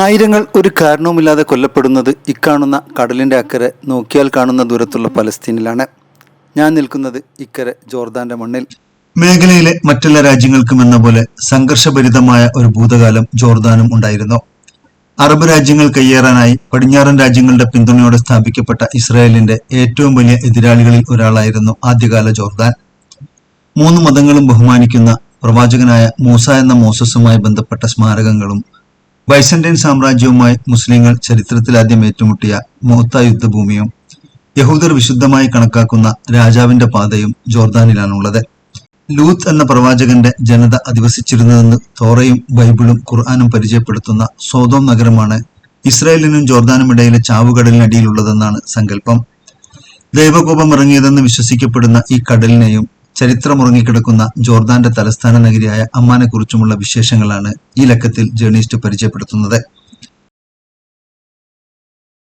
ആയിരങ്ങൾ ഒരു കാരണവുമില്ലാതെ കൊല്ലപ്പെടുന്നത് ഇക്കാണുന്ന കടലിന്റെ അക്കരെ നോക്കിയാൽ കാണുന്ന ദൂരത്തുള്ള പലസ്തീനിലാണ്. ഞാൻ നിൽക്കുന്നത് ഇക്കരെ ജോർദാന്റെ മണ്ണിൽ. മേഖലയിലെ മറ്റെല്ലാ രാജ്യങ്ങൾക്കും എന്ന പോലെ സംഘർഷഭരിതമായ ഒരു ഭൂതകാലം ജോർദാനും ഉണ്ടായിരുന്നു. അറബ് രാജ്യങ്ങൾ കയ്യേറാനായി പടിഞ്ഞാറൻ രാജ്യങ്ങളുടെ പിന്തുണയോടെ സ്ഥാപിക്കപ്പെട്ട ഇസ്രായേലിന്റെ ഏറ്റവും വലിയ എതിരാളികളിൽ ഒരാളായിരുന്നു ആദ്യകാല ജോർദാൻ. മൂന്ന് മതങ്ങളും ബഹുമാനിക്കുന്ന പ്രവാചകനായ മൂസ എന്ന മോസസുമായി ബന്ധപ്പെട്ട സ്മാരകങ്ങളും ബൈസന്റൈൻ സാമ്രാജ്യവുമായി മുസ്ലിങ്ങൾ ചരിത്രത്തിലാദ്യം ഏറ്റുമുട്ടിയ മൂത്ത യുദ്ധഭൂമിയും യഹൂദർ വിശുദ്ധമായി കണക്കാക്കുന്ന രാജാവിന്റെ പാതയും ജോർദാനിലാണുള്ളത്. ലൂത്ത് എന്ന പ്രവാചകന്റെ ജനത അധിവസിച്ചിരുന്നതെന്ന് തോറയും ബൈബിളും ഖുർആാനും പരിചയപ്പെടുത്തുന്ന സോതോം നഗരമാണ് ഇസ്രായേലിനും ജോർദാനും ഇടയിലെ ചാവുകടലിനടിയിലുള്ളതെന്നാണ് സങ്കല്പം. ദൈവകോപം ഇറങ്ങിയതെന്ന് വിശ്വസിക്കപ്പെടുന്ന ഈ കടലിനെയും ചരിത്രമുറങ്ങിക്കിടക്കുന്ന ജോർദാന്റെ തലസ്ഥാന നഗരിയായ അമ്മാനെക്കുറിച്ചുമുള്ള വിശേഷങ്ങളാണ് ഈ ലക്കത്തിൽ ജേണിസ്റ്റ് പരിചയപ്പെടുത്തുന്നത്.